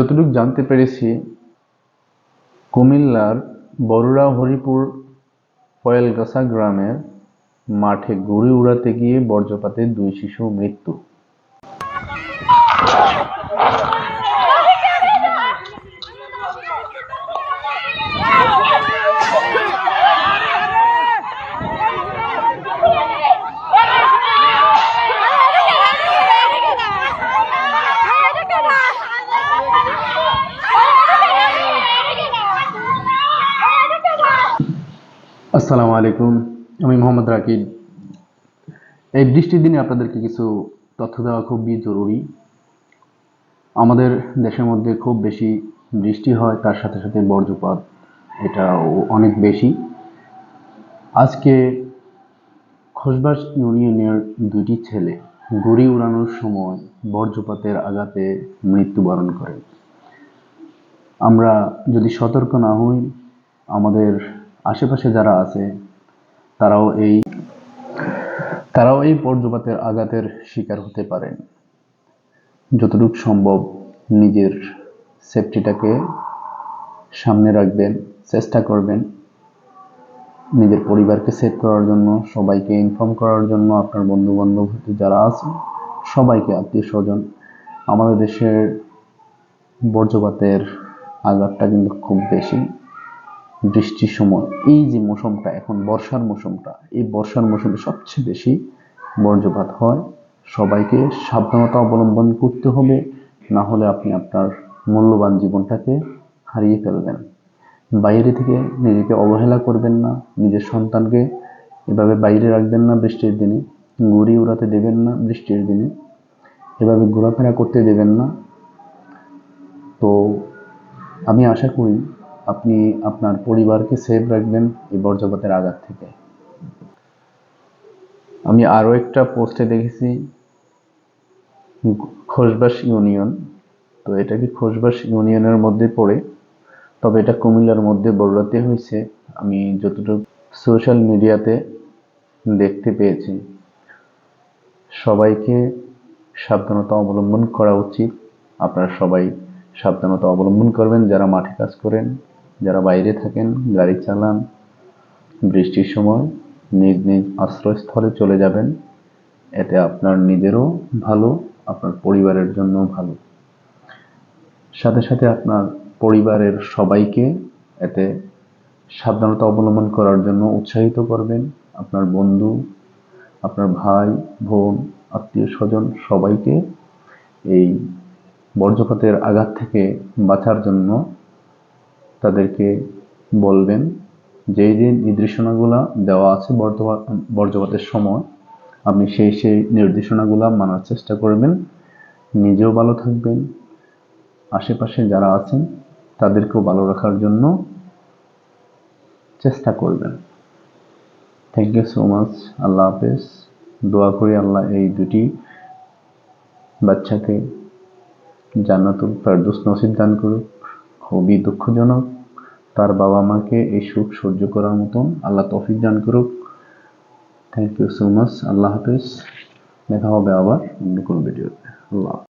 যতটুকু জানতে পেরেছি, কুমিল্লার বরুড়া হরিপুর পয়েলগাছা গ্রামের মাঠে গড়ি উড়াতে গিয়ে বজ্রপাতে দুই শিশু মৃত্যু। আসসালামু আলাইকুম। আমি মোহাম্মদ রাকিব। এই বৃষ্টির দিনে আপনাদেরকে কিছু তথ্য দেওয়া খুবই জরুরি। আমাদের দেশের মধ্যে খুব বেশি বৃষ্টি হয়, তার সাথে সাথে বজ্রপাত এটাও অনেক বেশি। আজকে খোসবাস ইউনিয়নের দুটি ছেলে গুড়ি উড়ানোর সময় বজ্রপাতের আঘাতে মৃত্যুবরণ করে। আমরা যদি সতর্ক না হই, আমাদের আশেপাশে যারা আছে, তারাও এই তারাও এই বজ্রপাতের আঘাতের শিকার হতে পারেন। যতটুকু সম্ভব নিজের সেফটিটাকে সামনে রাখবেন, চেষ্টা করবেন। নিজের পরিবারকে সেভ করার জন্য, সবাইকে ইনফর্ম করার জন্য, আপনার বন্ধু বান্ধব যারা আছে, সবাইকে আত্মীয় স্বজন আমাদের দেশের বজ্রপাতের আঘাতটা কিন্তু খুব বেশি। বৃষ্টির সময়। এই যে মৌসুমটা, এখন বর্ষার মৌসুমটা, এই বর্ষার মৌসুমে সবচেয়ে বেশি বজ্রপাত হয়। সবাইকে সাবধানতা অবলম্বন করতে হবে, না হলে আপনি আপনার মূল্যবান জীবনটাকে হারিয়ে ফেলবেন। বাইরে থেকে নিজেকে অবহেলা করবেন না, নিজের সন্তানকে এভাবে বাইরে রাখবেন না বৃষ্টির দিনে ঘুড়ি উড়াতে দেবেন না বৃষ্টির দিনে, এভাবে ঘোরাফেরা করতে দেবেন না। তো আমি আশা করি আপনি আপনার পরিবারকে সেভ রাখবেন এই বজ্রপাতের আঘাত থেকে। আমি আরও একটা পোস্টে দেখেছি খোসবাস ইউনিয়ন। তো এটা কি খোসবাস ইউনিয়নের মধ্যে পড়ে? তবে এটা কুমিল্লার মধ্যে বড়রাতে হয়েছে। আমি যতটুকু সোশ্যাল মিডিয়াতে দেখতে পেয়েছি, সবাইকে সাবধানতা অবলম্বন করা উচিত। আপনারা সবাই সাবধানতা অবলম্বন করবেন, যারা মাঠে কাজ করেন। যারা বাইরে থাকেন, গাড়ি চালান, বৃষ্টির সময় নিজ নিজ আশ্রয়স্থলে চলে যাবেন। এতে আপনার নিজেরও ভালো, আপনার পরিবারের জন্য ভালো। সাথে সাথে আপনার পরিবারের সবাইকে এতে সাবধানতা অবলম্বন করার জন্য উৎসাহিত করবেন। আপনার বন্ধু, আপনার ভাই, বোন, আত্মীয় স্বজন সবাইকে এই বজ্রপাতের আঘাত থেকে বাঁচার জন্য তাদেরকে বলবেন, যেই যে নির্দেশনাগুলো দেওয়া আছে বজ্রপাতের সময়, আপনি সেই সেই নির্দেশনাগুলো মানার চেষ্টা করবেন। নিজেও ভালো থাকবেন। আশেপাশে যারা আছেন, তাদেরকেও ভালো রাখার জন্য চেষ্টা করবেন। থ্যাংক ইউ সো মাচ আল্লাহ হাফেজ। দোয়া করি আল্লাহ এই দুটি বাচ্চাকে জান্নাতুল ফেরদৌস নসিব দান করুক। খুবই দুঃখজনক। তার বাবা মাকে এই সুখ সহ্য করার মতন আল্লাহ তফিক দান করুক। থ্যাংক ইউ সো মাচ আল্লাহ হাফিজ। দেখা হবে আবার অন্য কোনো ভিডিওতে। আল্লাহ